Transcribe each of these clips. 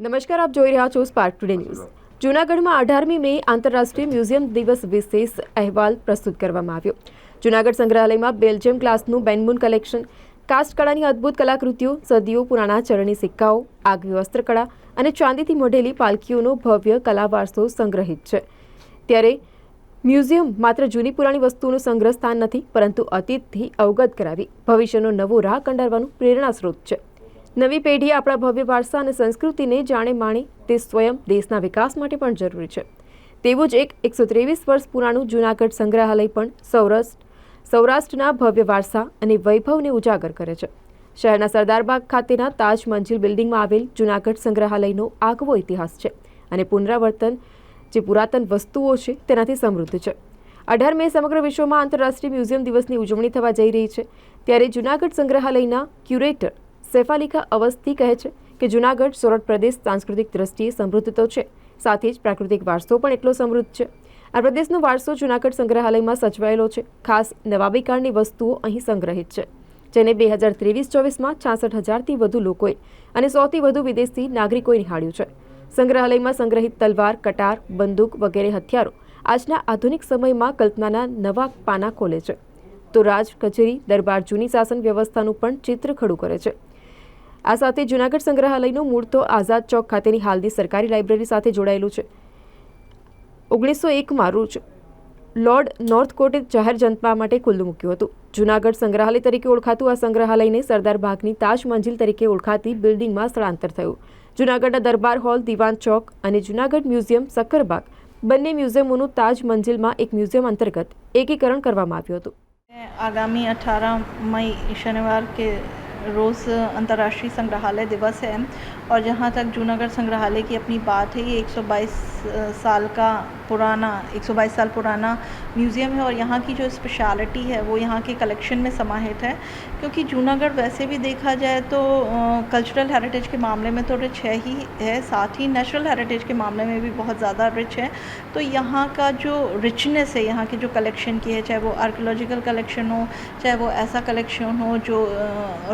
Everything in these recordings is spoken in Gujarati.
નમસ્કાર આપ જોઈ રહ્યા છો સ્પાર્ક ટુડે ન્યૂઝ જૂનાગઢમાં અઢારમી મે આંતરરાષ્ટ્રીય મ્યુઝિયમ દિવસ વિશેષ અહેવાલ પ્રસ્તુત કરવામાં આવ્યો. જૂનાગઢ સંગ્રહાલયમાં બેલ્જિયમ ક્લાસનું બેનમૂન કલેક્શન કાસ્ટ કળાની અદ્ભુત કલાકૃતિઓ સદીઓ પુરાણા ચરણી સિક્કાઓ આગવી વસ્ત્રકળા અને ચાંદીથી મોઢેલી પાલખીઓનો ભવ્ય કલા વારસો સંગ્રહિત છે. ત્યારે મ્યુઝિયમ માત્ર જૂની પુરાણી વસ્તુઓનું સંગ્રહ સ્થાન નથી પરંતુ અતીતથી અવગત કરાવી ભવિષ્યનો નવો રાહ કંડારવાનું પ્રેરણા સ્ત્રોત છે. નવી પેઢી આપણા ભવ્ય વારસા અને સંસ્કૃતિને જાણે માણે તે સ્વયં દેશના વિકાસ માટે પણ જરૂરી છે. તેવું જ એક એકસો ત્રેવીસ વર્ષ પુરાણું જૂનાગઢ સંગ્રહાલય પણ સૌરાષ્ટ્ર, સૌરાષ્ટ્રના ભવ્ય વારસા અને વૈભવને ઉજાગર કરે છે. શહેરના સરદારબાગ ખાતેના તાજ મંજિલ બિલ્ડિંગમાં આવેલ જૂનાગઢ સંગ્રહાલયનો આગવો ઇતિહાસ છે અને પુનરાવર્તન જે પુરાતન વસ્તુઓ છે તેનાથી સમૃદ્ધ છે. અઢાર મે સમગ્ર વિશ્વમાં આંતરરાષ્ટ્રીય મ્યુઝિયમ દિવસની ઉજવણી થવા જઈ રહી છે. ત્યારે જૂનાગઢ સંગ્રહાલયના ક્યુરેટર સેફાલિકા અવસ્થી કહે છે કે જૂનાગઢ, સોરઠ પ્રદેશ સાંસ્કૃતિક દ્રષ્ટિએ સમૃદ્ધ તો છે, સાથે જ પ્રાકૃતિક વારસો પણ એટલો સમૃદ્ધ છે. આ પ્રદેશનો વારસો જૂનાગઢ સંગ્રહાલયમાં સચવાયેલો છે. ખાસ નવાબી કાળની વસ્તુઓ અહીં સંગ્રહિત છે, જેને બે હજાર ત્રેવીસ ચોવીસમાં છાસઠ હજારથી વધુ લોકોએ અને સોથી વધુ વિદેશી નાગરિકોએ નિહાળ્યું છે. સંગ્રહાલયમાં સંગ્રહિત તલવાર, કટાર, બંદૂક વગેરે હથિયારો આજના આધુનિક સમયમાં કલ્પનાના નવા પાના ખોલે છે. તો રાજ કચેરી દરબાર જૂની શાસન વ્યવસ્થાનું પણ ચિત્ર ખડું કરે છે. આ સાથે જૂનાગઢ સંગ્રહાલયનું મૂળ તો આઝાદ ચોક ખાતેની હાલની સરકારી લાઇબ્રેરી સાથે જોડાયેલું છે. ઓગણીસો એકમાં રૂચ લોર્ડ નોર્થ કોર્ટે જાહેર જનતા માટે ખુલ્લું મૂક્યું હતું. જૂનાગઢ સંગ્રહાલય તરીકે ઓળખાતું આ સંગ્રહાલયને સરદાર બાગની તાજ મંજિલ તરીકે ઓળખાતી બિલ્ડિંગમાં સ્થળાંતર થયું. જૂનાગઢના દરબાર હોલ, દિવાન ચોક અને જૂનાગઢ મ્યુઝિયમ સક્કરબાગ બંને મ્યુઝિયમોનું તાજ મંજિલમાં એક મ્યુઝિયમ અંતર્ગત એકીકરણ કરવામાં આવ્યું હતું. આગામી અઠાર મઈ શનિવાર કે रोज़ अंतर्राष्ट्रीय संग्रहालय दिवस है और जहाँ तक जूनागढ़ संग्रहालय की अपनी बात है ये 122 साल का पुराना 122 साल पुराना म्यूज़ियम है और यहाँ की जो स्पेशलिटी है, वो यहाँ के कलेक्शन में समाहित है। क्योंकि जूनागढ़ वैसे भी देखा जाए तो कल्चरल हेरिटेज के मामले में तो रिच है ही है, साथ ही नेचुरल हेरिटेज के मामले में भी बहुत ज़्यादा रिच है। तो यहाँ का जो रिचनेस है, यहाँ की जो कलेक्शन की है, चाहे वो आर्कोलॉजिकल कलेक्शन हो, चाहे वो ऐसा कलेक्शन हो जो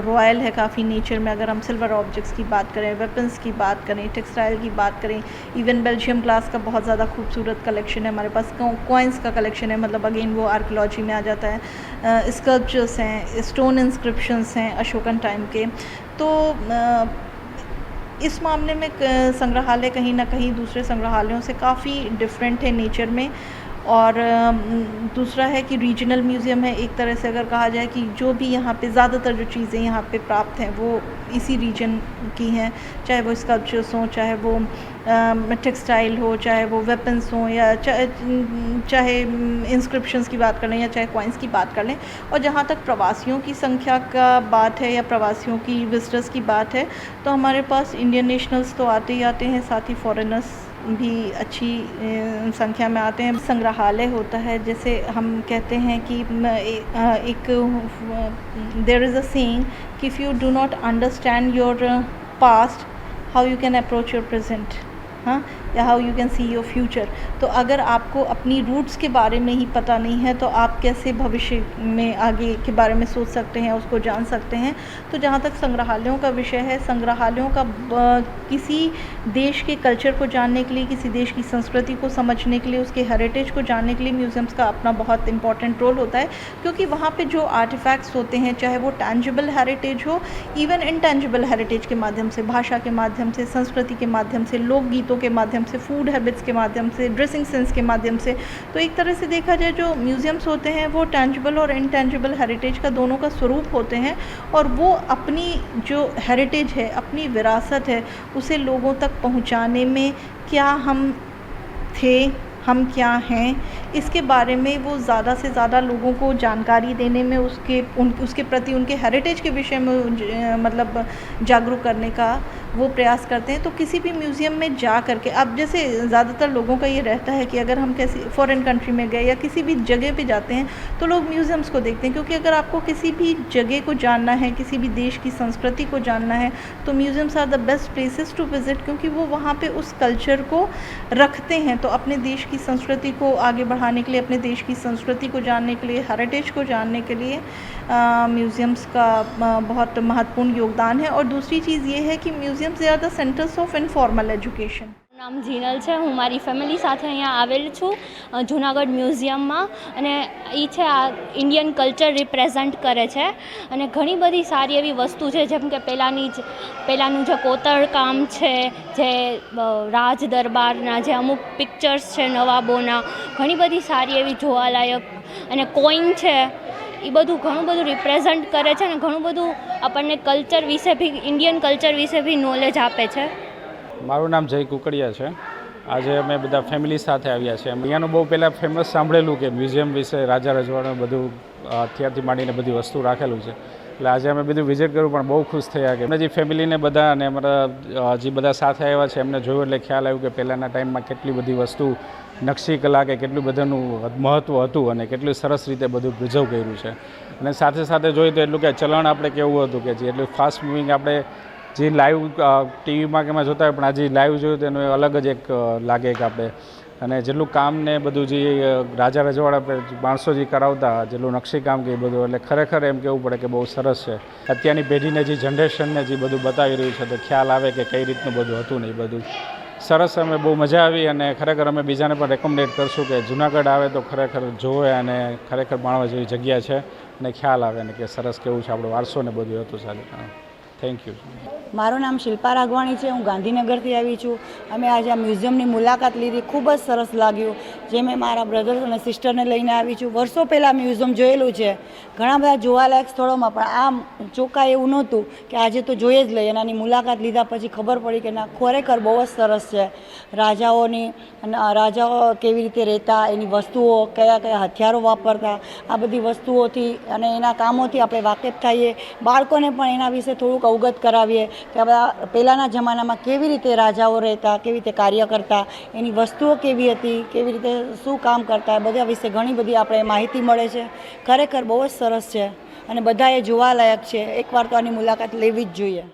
रॉयल है काफ़ी नेचर में, अगर हम सिल्वर ऑब्जेक्ट्स की बात करें वेपन्स की बात करें टेक्सटाइल की बात करें इवन बेल्जियम ग्लास का बहुत ज़्यादा खूबसूरत कलेक्शन है, हमारे पास कॉइन्स का कलेक्शन है मतलब अगेन वो आर्कोलॉजी में आ जाता है। स्कल्पचर्स हैं स्टोन इंस्क्रिप्शंस हैं अशोकन टाइम के। तो इस मामले में संग्रहालय कहीं ना कहीं दूसरे संग्रहालयों से काफ़ी डिफरेंट है नेचर में। और दूसरा है कि रीजनल म्यूज़ियम है, एक तरह से अगर कहा जाए कि जो भी यहाँ पे ज़्यादातर जो चीज़ें यहाँ पे प्राप्त हैं, वो इसी रीजन की हैं, चाहे वो स्कल्पचर्स हों, चाहे वो टेक्सटाइल हो, चाहे वो वेपन्स हों, या चाहे चाहे इंस्क्रिप्शंस की बात कर लें, या चाहे कॉइन्स की बात कर लें, और जहाँ तक प्रवासियों की संख्या का बात है, या प्रवासियों की विजिटर्स की बात है तो हमारे पास इंडियन नेशनल्स तो आते ही आते हैं, साथ ही फॉरेनर्स भी अच्छी संख्या में आते हैं। संग्रहालय होता है, जैसे हम कहते हैं कि एक देर इज़ अ सीन कि if you do not understand your past how you can approach your present हाँ how you can see your future तो अगर आपको अपनी रूट्स के बारे में ही पता नहीं है तो आप कैसे भविष्य में आगे के बारे में सोच सकते हैं, उसको जान सकते हैं। तो जहाँ तक संग्रहालयों का विषय है, संग्रहालयों का किसी देश के कल्चर को जानने के लिए, किसी देश की संस्कृति को समझने के लिए, उसके हेरिटेज को जानने के लिए म्यूज़ियम्स का अपना बहुत इंपॉर्टेंट रोल होता है। क्योंकि वहाँ पे जो आर्टिफैक्ट्स होते हैं, चाहे वो टैंजिबल हेरिटेज हो इवन इनटेंजिबल हेरिटेज के माध्यम से, भाषा के माध्यम से, संस्कृति के माध्यम से, लोकगीतों के माध्यम से फ़ूड हैबिट्स के माध्यम से ड्रेसिंग सेंस के माध्यम से तो एक तरह से देखा जाए जो म्यूज़ियम्स होते हैं, वो टैंजिबल और इनटेंजिबल हेरिटेज का दोनों का स्वरूप होते हैं और वो अपनी जो हेरिटेज है, अपनी विरासत है, उसे लोगों तक पहुँचाने में क्या हम थे, हम क्या हैं, इसके बारे में वो ज़्यादा से ज़्यादा लोगों को जानकारी देने में उसके, उन, उसके प्रति उनके हेरिटेज के विषय में मतलब जागरूक करने का वो प्रयास करते हैं तो किसी भी म्यूज़ियम में जा करके, अब जैसे ज़्यादातर लोगों का ये रहता है कि अगर हम किसी फॉरेन कंट्री में गए या किसी भी जगह पे जाते हैं तो लोग म्यूज़ियम्स को देखते हैं, क्योंकि अगर आपको किसी भी जगह को जानना है, किसी भी देश की संस्कृति को जानना है तो museums are the best places to visit क्योंकि वो वहाँ पर उस कल्चर को रखते हैं तो अपने देश की संस्कृति को आगे बढ़ाने के लिए, अपने देश की संस्कृति को जानने के लिए हेरिटेज को जानने के लिए म्यूज़ियम्स का बहुत महत्वपूर्ण योगदान है। और दूसरी चीज़ ये है कि museum museums they are the centres of informal education નામ જીનલ છે. હું મારી ફેમિલી સાથે અહીંયા આવેલ છું જુનાગઢ મ્યુઝિયમમાં. અને એ છે આ ઇન્ડિયન કલ્ચર રિપ્રેઝન્ટ કરે છે. અને ઘણી બધી સારી એવી વસ્તુ છે, જેમ કે પહેલાંની જ પહેલાંનું જે કોતરકામ છે, જે રાજ દરબારના જે અમુક પિક્ચર્સ છે નવાબોના, ઘણી બધી સારી એવી જોવાલાયક અને કોઈન છે. એ બધું ઘણું બધું રિપ્રેઝન્ટ કરે છે અને ઘણું બધું આપણને કલ્ચર વિશે બી ઇન્ડિયન કલ્ચર વિશે બી નોલેજ આપે છે. મારું નામ જય કુકડિયા છે. આજે અમે બધા ફેમિલી સાથે આવ્યા છે અહીંયાનું બહુ પહેલાં ફેમસ સાંભળેલું કે મ્યુઝિયમ વિશે રાજા રજવાડા બધું અત્યારથી માંડીને બધી વસ્તુ રાખેલું છે. એટલે આજે અમે બધું વિઝિટ કર્યું, પણ બહુ ખુશ થયા કે એમને જે ફેમિલીને બધા અને અમારા જે બધા સાથે આવ્યા છે, એમને જોયું એટલે ખ્યાલ આવ્યું કે પહેલાંના ટાઈમમાં કેટલી બધી વસ્તુ નકશી કલા કે કેટલું બધાનું મહત્ત્વ હતું અને કેટલું સરસ રીતે બધું પ્રિઝર્વ કર્યું છે. અને સાથે સાથે જોઈએ તો એટલું કે ચલણ આપણે કેવું હતું કે જે એટલું ફાસ્ટ મૂવિંગ આપણે જે લાઈવ ટીવીમાં કે એમાં જોતા હોય, પણ આજે લાઈવ જોયું તો એનું અલગ જ એક લાગે કે આપણે અને જેટલું કામ ને બધું જે રાજા રજવાડા પર માણસો જે કરાવતા, જેટલું નકશી કામ કે એ બધું, એટલે ખરેખર એમ કહેવું પડે કે બહુ સરસ છે. અત્યારની પેઢીને જે જનરેશનને જે બધું બતાવી રહ્યું છે, તો ખ્યાલ આવે કે કઈ રીતનું બધું હતું ને એ બધું. સરસ અમે બહુ મજા આવી અને ખરેખર અમે બીજાને પણ રેકમેન્ડેડ કરશું કે જુનાગઢ આવે તો ખરેખર જોવે અને ખરેખર માણવા જેવી જગ્યા છે અને ખ્યાલ આવે ને કે સરસ કેવું છે આપણો વારસો ને બધું હતું સાથે થેન્ક યુ મારું નામ શિલ્પા રાઘવાણી છે. હું ગાંધીનગરથી આવી છું. અમે આજે આ મ્યુઝિયમની મુલાકાત લીધી. ખૂબ જ સરસ લાગ્યું જે મેં મારા બ્રધર્સ અને સિસ્ટરને લઈને આવી છું. વર્ષો પહેલાં મ્યુઝિયમ જોયેલું છે. ઘણા બધા જોવાલાયક સ્થળોમાં પણ આમ ચોખ્ખા એવું નહોતું કે આજે તો જોઈએ જ લઈએ. એનાની મુલાકાત લીધા પછી ખબર પડી કે ના, ખરેખર બહુ જ સરસ છે. રાજાઓની રાજાઓ કેવી રીતે રહેતા, એની વસ્તુઓ, કયા કયા હથિયારો વાપરતા, આ બધી વસ્તુઓથી અને એના કામોથી આપણે વાકેફ થઈએ. બાળકોને પણ એના વિશે થોડુંક અવગત કરાવીએ કે આ પહેલાંના જમાનામાં કેવી રીતે રાજાઓ રહેતા, કેવી રીતે કાર્ય કરતા, એની વસ્તુઓ કેવી હતી, કેવી રીતે શું કામ કરતા બધા વિશે ઘણી બધી આપણે માહિતી મળે છે. ખરેખર બહુ જ સરસ છે અને બધાએ જોવાલાયક છે. એકવાર તો આની મુલાકાત લેવી જ જોઈએ.